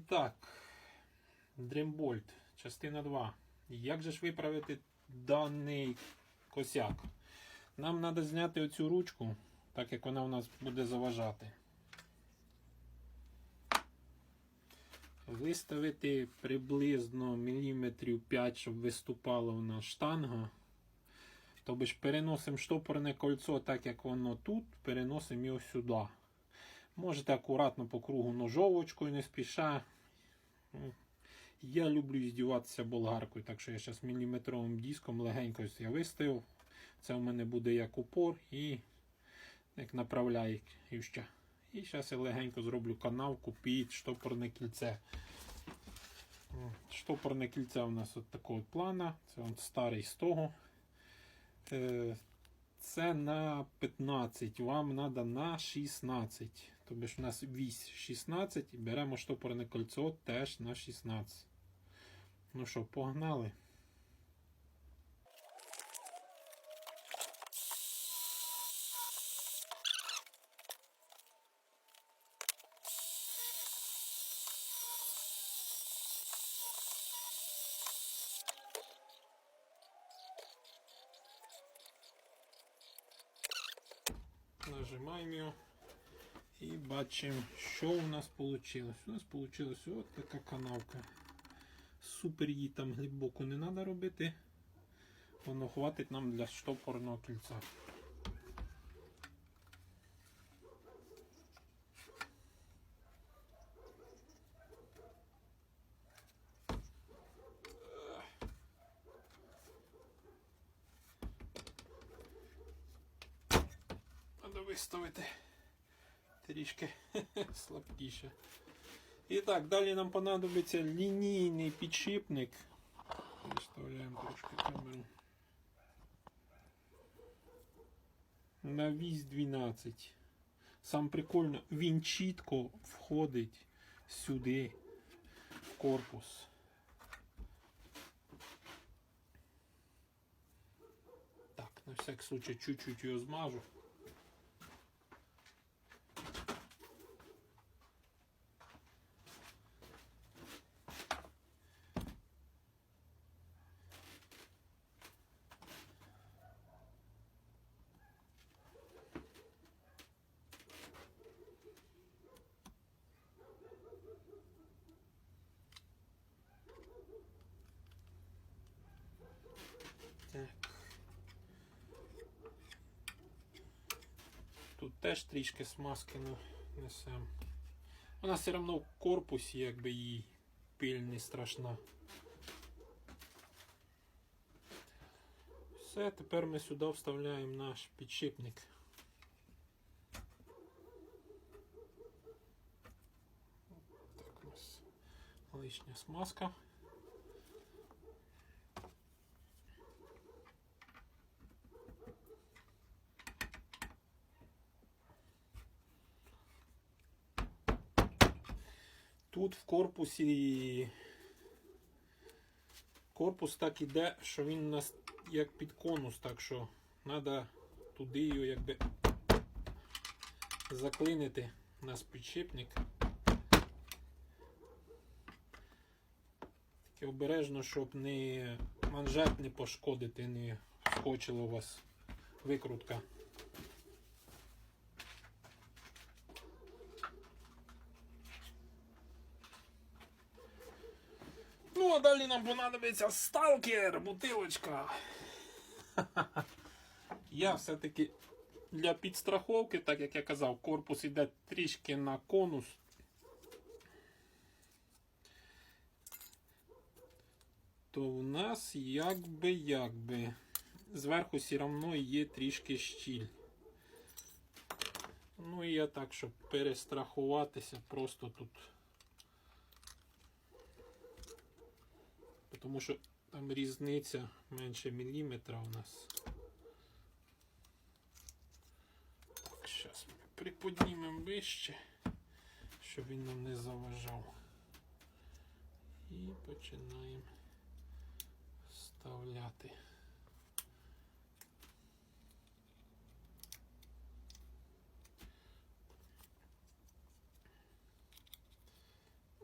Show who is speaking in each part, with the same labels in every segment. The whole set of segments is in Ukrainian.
Speaker 1: І так, Dreambolt, частина 2. Як же ж виправити даний косяк? Нам треба зняти оцю ручку, так як вона у нас буде заважати. Виставити приблизно міліметрів 5, щоб виступала у нас штанга. Тобто переносимо штопорне кольцо, так як воно тут, переносимо його сюди. Можете акуратно по кругу ножовочкою, не спіша. Я люблю здіватися болгаркою, так що я зараз міліметровим диском легенько я виставив. Це у мене буде як упор і як направляюча. І зараз я легенько зроблю канавку під штопорне кільце. Штопорне кільце у нас от такого плана. Це от старий з того. Це на 15, вам треба на 16. Тобто у нас вісь 16 і беремо штопорне кольцо теж на 16. Ну що, погнали. Нажимаємо його і бачимо, що у нас вийшло. У нас вийшла ось така канавка. Супер її там глибоко не треба робити. Воно хватить нам для штопорного кільця. Виставити трішки слабкіше. І так, далі нам понадобиться лінійний підшипник. Виставляємо трошки камеру. На вісь 12. Сам прикольно, він чітко входить сюди, в корпус. Так, на всяк случай чуть-чуть його змажу. Теж трішки смазки несемо. Вона все одно в корпусі, якби їй пиль не страшна. Все, тепер ми сюди вставляємо наш підшипник. Так, у нас лишня смазка. Тут в корпусі корпус так іде, що він у нас як під конус, так що треба туди його якби заклинити у нас підшипник. Таке обережно, щоб не манжет не пошкодити, не вскочила у вас викрутка. Ну, а далі нам понадобиться сталкер, бутилочка. Я все-таки для підстраховки, так як я казав, корпус іде трішки на конус. То в нас якби якби зверху все одно є трішки щіль. Ну і я так, щоб перестрахуватися, просто тут. Тому що там різниця менше міліметра у нас. Так, зараз ми приподнімемо вище, щоб він нам не заважав. І починаємо вставляти.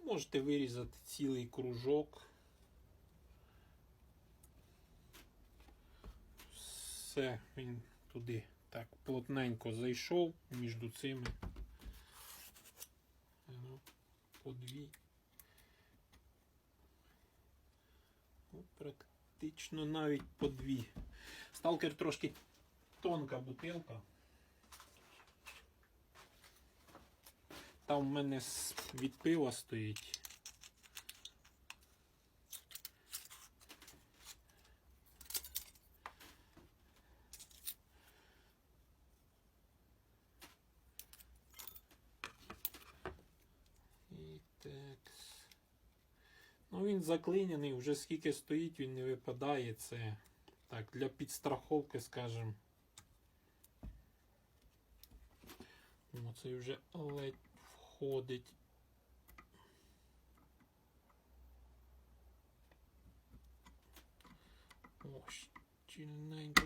Speaker 1: Можете вирізати цілий кружок. Все, він туди так плотненько зайшов між цими. Ну, по дві. Ну, практично навіть по дві. Сталкер трошки тонка бутилка. Там в мене від пива стоїть. І текс. Ну він заклинений, вже скільки стоїть, він не випадає. Це так, для підстраховки, скажімо. Ну, це вже ледь входить. О, щільненько.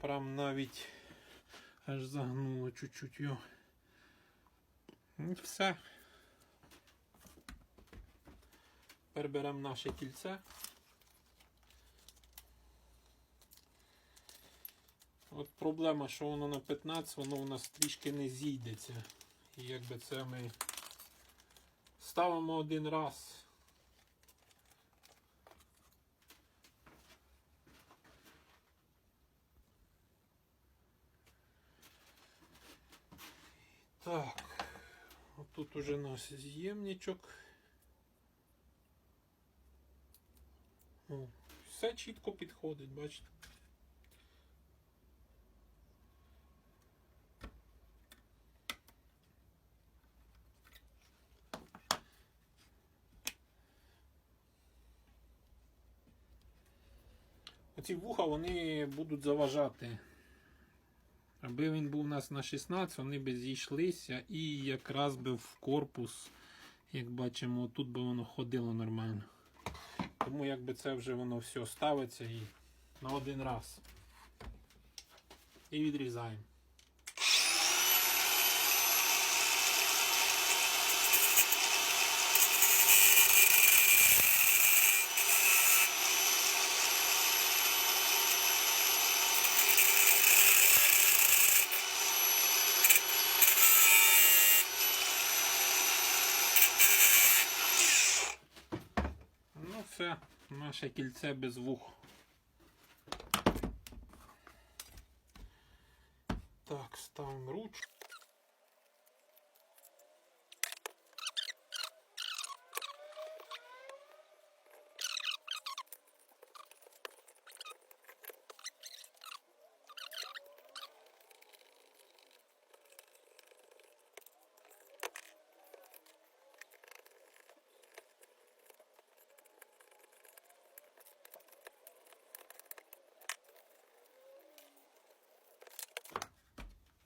Speaker 1: Прям навіть аж загнуло чуть-чуть його. І все. Тепер наше кільце. От проблема, що воно на 15, воно у нас трішки не зійдеться. І якби це ми ставимо один раз. Так, тут уже наш з'ємничок. Все чітко підходить, бачите. Оці вуха вони будуть заважати. Аби він був у нас на 16, вони би зійшлися і якраз би в корпус, як бачимо, тут би воно ходило нормально. Тому якби це вже воно все ставиться і на один раз. І відрізаємо. Ну все, наше кільце без вух. Так, ставимо ручку.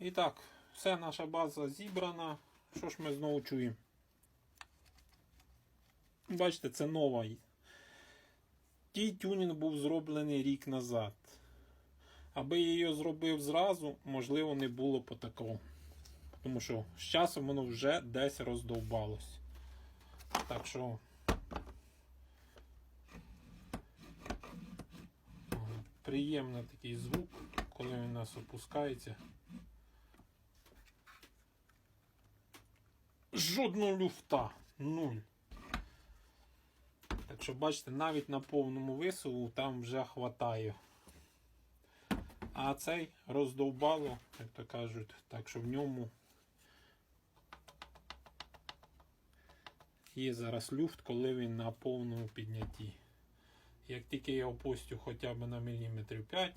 Speaker 1: І так, все, наша база зібрана. Що ж ми знову чуємо? Бачите, це нова. Тій тюнінг був зроблений рік назад. Аби я її зробив зразу, можливо, не було по такому. Тому що з часом воно вже десь роздовбалось. Так що. Приємний такий звук, коли він у нас опускається. Жодного люфта. Нуль. Так що, бачите, навіть на повному висуву там вже хватає. А цей роздовбало, як то кажуть, так що в ньому є зараз люфт, коли він на повному піднятті. Як тільки я опустю хоча б на міліметрів 5,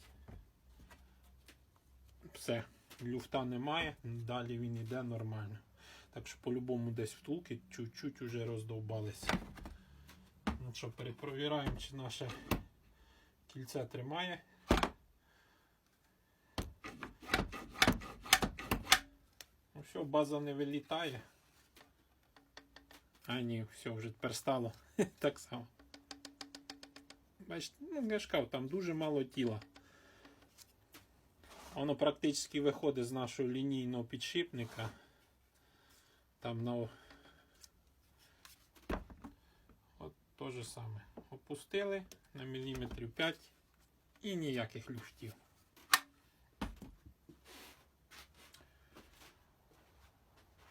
Speaker 1: все, люфта немає, далі він йде нормально. Так що по-любому десь втулки чуть-чуть уже роздовбалися. Ну що, перепровіраємо, чи наше кільце тримає. Ну все, база не вилітає. А ні, все, вже тепер стало так само. Бачите, ну я ж кажу, там дуже мало тіла. Воно практично виходить з нашого лінійного підшипника. Там на. От то же саме. Опустили на міліметрів 5 і ніяких люфтів.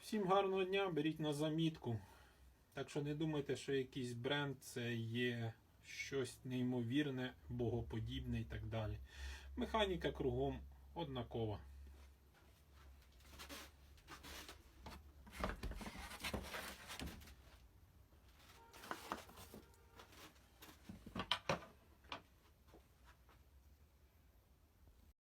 Speaker 1: Всім гарного дня, беріть на замітку. Так що не думайте, що якийсь бренд це є щось неймовірне, богоподібне і так далі. Механіка кругом однакова.